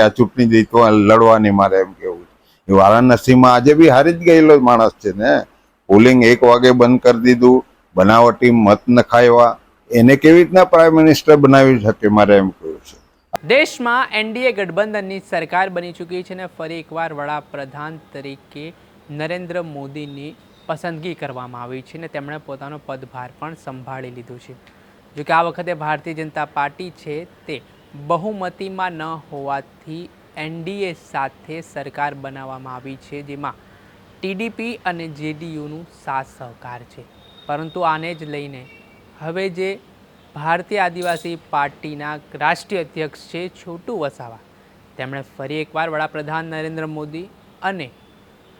આ ચૂંટણી જીતવા લડવાની મારે એમ કેવું છે. વારાણસીમાં આજે બી હારી જ ગયેલો માણસ છે ને. પોલિંગ એક વાગે બંધ કરી દીધું, બનાવટી મત નખાવ્યા એને કેવી રીતના પ્રાઇમ મિનિસ્ટર બનાવી શકે મારે એમ કહ્યું છે. દેશમાં એનડીએ ગઠબંધનની સરકાર બની ચૂકી છે અને ફરી એકવાર વડાપ્રધાન તરીકે નરેન્દ્ર મોદીની પસંદગી કરવામાં આવી છે અને તેમણે પોતાનો પદભાર પણ સંભાળી લીધું છે. જોકે આ વખતે ભારતીય જનતા પાર્ટી છે તે બહુમતીમાં ન હોવાથી એનડીએ સાથે સરકાર બનાવવામાં આવી છે, જેમાં ટીડીપી અને જેડીયુનું સાથ સહકાર છે. પરંતુ આને જ લઈને હવે જે ભારતીય આદિવાસી પાર્ટીના રાષ્ટ્રીય અધ્યક્ષ છે છોટુ વસાવા, તેમણે ફરી એકવાર વડાપ્રધાન નરેન્દ્ર મોદી અને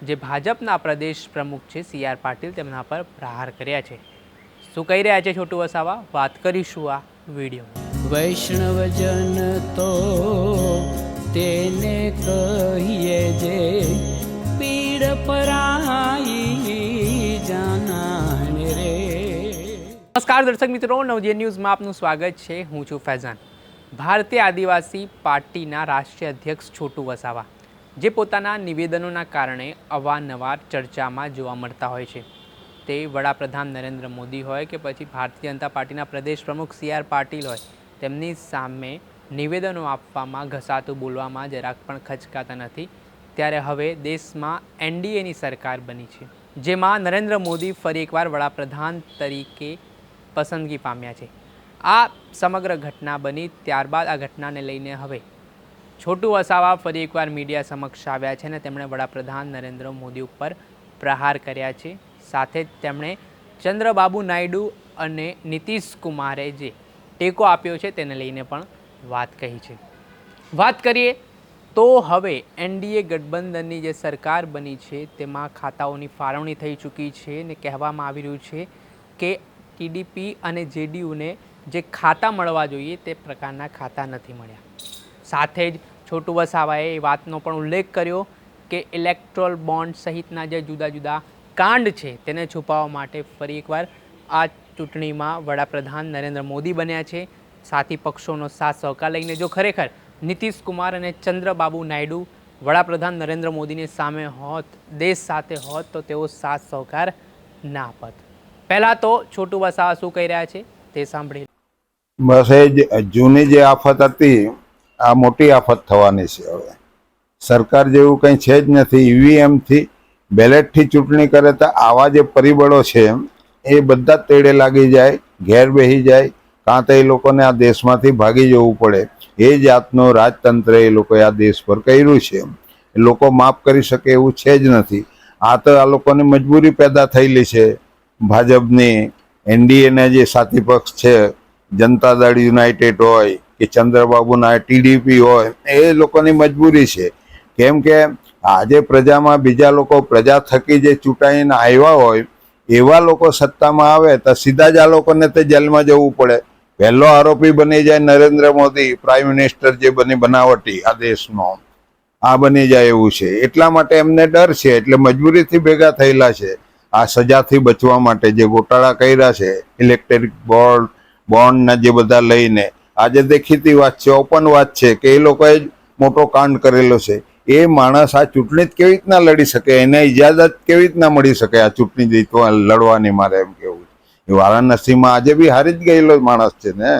જે ભાજપના પ્રદેશ પ્રમુખ છે સી આર પાટીલ તેમના પર પ્રહાર કર્યા છે. શું કહી રહ્યા છે છોટુ વસાવા? વાત કરીશું આ વીડિયો વૈષ્ણવજન તો તેને કહીએ જે પીડ પરાઈ જાનાને રે. નમસ્કાર દર્શક મિત્રો, નવજીવન ન્યૂઝમાં આપનું સ્વાગત છે. હું છું ફૈઝાન. ભારતીય આદિવાસી પાર્ટીના રાષ્ટ્રીય અધ્યક્ષ છોટુ વસાવા, જે પોતાના નિવેદનોના કારણે અવારનવાર ચર્ચામાં જોવા મળતા હોય છે. તે વડાપ્રધાન નરેન્દ્ર મોદી હોય કે પછી ભારતીય જનતા પાર્ટીના પ્રદેશ પ્રમુખ સી આર પાટીલ હોય તેમની સામે નિવેદનો આપવામાં, ઘસાતું બોલવામાં જરાક પણ ખચકાતા નથી. ત્યારે હવે દેશમાં એનડીએની સરકાર બની છે, જેમાં નરેન્દ્ર મોદી ફરી એકવાર વડાપ્રધાન તરીકે પસંદગી પામ્યા છે. આ સમગ્ર ઘટના બની ત્યારબાદ આ ઘટનાને લઈને હવે છોટુ વસાવા ફરી એકવાર મીડિયા સમક્ષ આવ્યા છે અને તેમણે વડાપ્રધાન નરેન્દ્ર મોદી ઉપર પ્રહાર કર્યા છે. સાથે જ તેમણે ચંદ્રબાબુ નાયડુ અને નીતિશ કુમારે જે ટેકો આપ્યો છે તેને લઈને પણ વાત કહી છે. વાત કરીએ તો હવે એનડીએ ગઠબંધનની જે સરકાર બની છે તેમાં ખાતાઓની ફાળવણી થઈ ચૂકી છે ને કહેવામાં આવી રહ્યું છે કે ટીડીપી અને જેડીયુને જે ખાતા મળવા જોઈએ તે પ્રકારના ખાતા નથી મળ્યા. સાથે જ છોટુ વસાવાએ એ વાતનો પણ ઉલ્લેખ કર્યો કે ઇલેક્ટ્રોલ બોન્ડ સહિતના જે જુદા જુદા કાંડ છે તેને છુપાવવા માટે ફરી એકવાર આ ચૂંટણીમાં વડાપ્રધાન નરેન્દ્ર મોદી બન્યા છે. સાથી પક્ષોનો સાથ સહકાર લઈને જો ખરેખર નીતિશ કુમાર અને ચંદ્રબાબુ નાયડુ વડાપ્રધાન નરેન્દ્ર મોદીની સામે હોત, દેશ સાથે હોત, તો તેઓ સાથ સહકાર ના આપત. પહેલાં તો છોટુ વસાવા શું કહી રહ્યા છે તે સાંભળી બસ એ જૂની જે આફત હતી, આ મોટી આફત થવાની છે હવે. સરકાર જેવું કંઈ છે જ નથી. ઈવીએમથી, બેલેટથી ચૂંટણી કરે તો આવા જે પરિબળો છે એ બધા જ તેડે લાગી જાય, ઘેર બેસી જાય. કાં તો એ લોકોને આ દેશમાંથી ભાગી જવું પડે. એ જાતનું રાજતંત્ર એ લોકોએ આ દેશ પર કર્યું છે. લોકો માફ કરી શકે એવું છે જ નથી. આ તો આ લોકોની મજબૂરી પેદા થયેલી છે. ભાજપની, એનડીએના જે સાથી પક્ષ છે, જનતા દળ યુનાઇટેડ હોય કે ચંદ્રબાબુના ટીડીપી હોય, એ લોકોની મજબૂરી છે. કેમ કે આજે પ્રજામાં બીજા લોકો પ્રજા થકી જે ચૂંટાઈને આવ્યા હોય એવા લોકો સત્તામાં આવે તો સીધા જ આ લોકોને તે જેલમાં જવું પડે. પહેલો આરોપી બની જાય નરેન્દ્ર મોદી પ્રાઇમ મિનિસ્ટર જે બની બનાવટી આ દેશનો. આ બની જાય એવું છે. એટલા માટે એમને ડર છે, એટલે મજબૂરીથી ભેગા થયેલા છે. આ સજાથી બચવા માટે જે ગોટાળા કર્યા છે ઇલેક્ટ્રિક બોર્ડ બોન્ડના જે બધા લઈને. આજે દેખીતી વાત છે, ઓપન વાત છે કે એ લોકોએ મોટો કાંડ કરેલો છે. એ માણસ આ ચૂંટણી જ કેવી રીતના લડી શકે? એને ઇજાજત કેવી રીતના મળી શકે આ ચૂંટણી જીતવા લડવાની મારે એમ કેવું છે. વારાણસીમાં આજે બી હારી જ ગયેલો માણસ છે ને.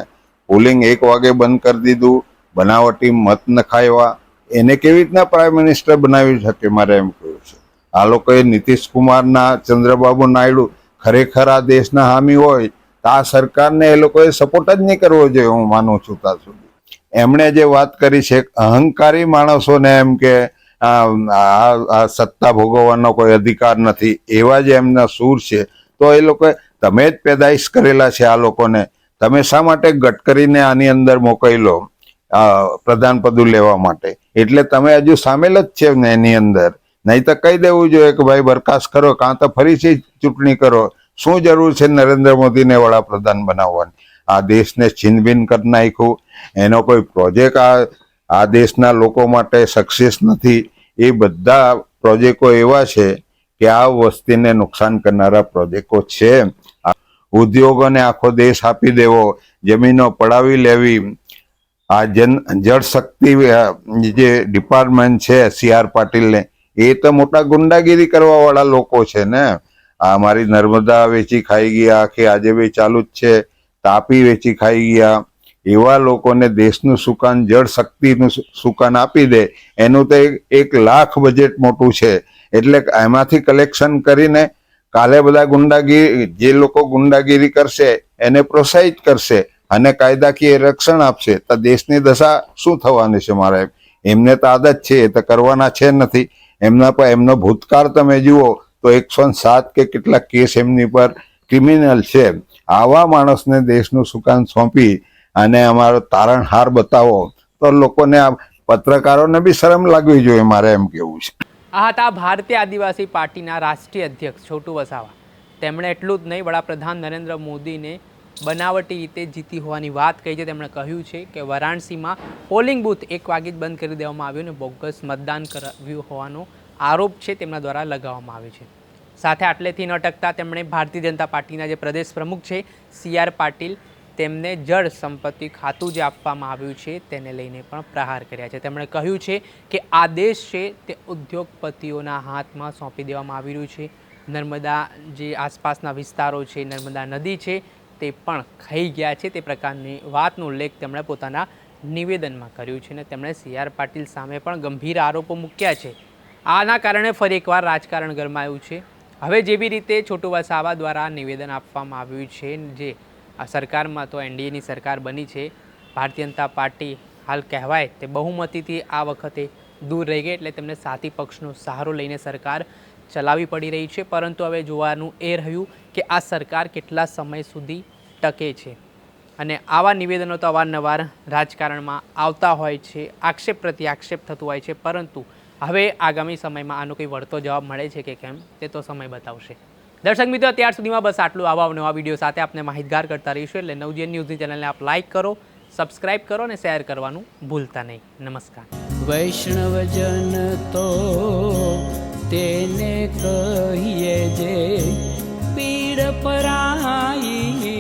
પોલિંગ એક વાગે બંધ કરી દીધું, બનાવટી મત નખાવ્યા એને કેવી રીતના પ્રાઇમ મિનિસ્ટર બનાવી શકે મારે એમ કહ્યું છે? આ લોકોએ નીતિશ કુમારના, ચંદ્રબાબુ નાયડુ ખરેખર આ દેશના હામી હોય, તો આ સરકારને એ લોકોએ સપોર્ટ જ નહીં કરવો જોઈએ હું માનું છું તા સુધી. એમણે જે વાત કરી છે, અહંકારી માણસોને એમ કે, આ સત્તા ભોગવવાનો કોઈ અધિકાર નથી, એવા જે એમના સૂર છે. તો એ લોકોએ, તમે જ પેદાઈશ કરેલા છે આ લોકોને, તમે શા માટે ગટકરીને આની અંદર મોકલો આ, પ્રધાન પદું લેવા માટે? એટલે તમે હજુ સામેલ જ છે એની અંદર. નહીં તો કહી દેવું જોઈએ કે ભાઈ બરખાસ્ત કરો, કાં તો ફરીથી ચૂંટણી કરો. શું જરૂર છે નરેન્દ્ર મોદીને વડાપ્રધાન બનાવવાની? આ દેશને છીનભીન કરી નાખ્યું. એનો કોઈ પ્રોજેક્ટ આ આ દેશના લોકો માટે સક્સેસ નથી. એ બધા પ્રોજેક્ટો એવા છે કે આ વસ્તીને નુકસાન કરનારા પ્રોજેક્ટો છે. ઉદ્યોગોને આખો દેશ આપી દેવો, જમીનો પડાવી લેવી. આ જન જળશક્તિ જે ડિપાર્ટમેન્ટ છે, સી આર પાટીલને, એ તો મોટા ગુંડાગીરી કરવાવાળા લોકો છે ને. આ મારી નર્મદા વેચી ખાઈ ગયા કે આજે બી ચાલુ જ છે, તાપી વેચી ખાઈ ગયા. એવા લોકોને દેશનું સુકાન, જળ શક્તિનું સુકાન આપી દે, એનું તો એક- લાખ બજેટ મોટું છે. એટલે એમાંથી કલેક્શન કરીને કાલે બધા ગુંડાગીરી, જે લોકો ગુંડાગીરી કરશે, એને પ્રોત્સાહિત કરશે અને કાયદાકીય રક્ષણ આપશે. તો દેશની દશા શું થવાની છે મારે? એમને તો આદત છે, એ તો કરવાના છે નથી. એમના પર, એમનો ભૂતકાળ તમે જુઓ તો એકસો સાત કે કેટલા કેસ એમની પર ક્રિમિનલ છે. આવા માણસને દેશનું સુકાન સોંપી અને અમારો તારણહાર બતાવો, તો લોકોને આ પત્રકારોને બી શરમ લાગવી જોઈએ, મારે એમ કેવું છે. આ હતા ભારતીય આદિવાસી પાર્ટીના રાષ્ટ્રીય અધ્યક્ષ છોટુ વસાવા. તેમણે એટલું જ નહીં, વડાપ્રધાન નરેન્દ્ર મોદીને બનાવટી રીતે જીતી હોવાની વાત કહી છે. તેમણે કહ્યું છે કે વારાણસીમાં પોલિંગ બૂથ એક વાગે જ બંધ કરી દેવામાં આવ્યું અને બોગસ મતદાન કરાવ્યું હોવાનો આરોપ છે તેમના દ્વારા લગાવવામાં આવ્યો છે. સાથે આટલેથી ન અટકતા તેમણે ભારતીય જનતા પાર્ટીના જે પ્રદેશ પ્રમુખ છે, સી આર પાટીલ, તેમને જળ સંપત્તિ ખાતું જે આપવામાં આવ્યું છે તેને લઈને પણ પ્રહાર કર્યા છે. તેમણે કહ્યું છે કે આદેશ છે તે ઉદ્યોગપતિઓના હાથમાં સોંપી દેવામાં આવી રહ્યું છે. નર્મદા જે આસપાસના વિસ્તારો છે, નર્મદા નદી છે, તે પણ ખાઈ ગયા છે. તે પ્રકારની વાતનો ઉલ્લેખ તેમણે પોતાના નિવેદનમાં કર્યું છે અને તેમણે સી આર પાટીલ સામે પણ ગંભીર આરોપો મૂક્યા છે. આના કારણે ફરી એકવાર રાજકારણ ગરમાયું છે. હવે જેવી રીતે છોટુ વસાવા દ્વારા નિવેદન આપવામાં આવ્યું છે જે આ સરકારમાં તો એનડીએની સરકાર બની છે, ભારતીય જનતા પાર્ટી હાલ કહેવાય તે બહુમતીથી આ વખતે દૂર રહી ગઈ એટલે તેમને સાથી પક્ષનો સહારો લઈને સરકાર ચલાવી પડી રહી છે. પરંતુ હવે જોવાનું એ રહ્યું કે આ સરકાર કેટલા સમય સુધી ટકે છે. અને આવા નિવેદનો તો અવારનવાર રાજકારણમાં આવતા હોય છે, આક્ષેપ પ્રત્યે આક્ષેપ થતું હોય છે, પરંતુ હવે આગામી સમયમાં આનો કંઈ વળતો જવાબ મળે છે કે કેમ, તે તો સમય બતાવશે. દર્શક મિત્રો, અત્યાર સુધીમાં બસ આટલું. આવા નવા વીડિયો સાથે આપણે માહિતગાર કરતા રહીશું એટલે નવજીએન ન્યૂઝની ચેનલને આપ લાઇક કરો સબસ્ક્રાઇબ કરો અને શેર કરવાનું ભૂલતા નહીં. નમસ્કાર. વૈષ્ણવજન તો તેને કહીએ જે, પીડ પરાઈ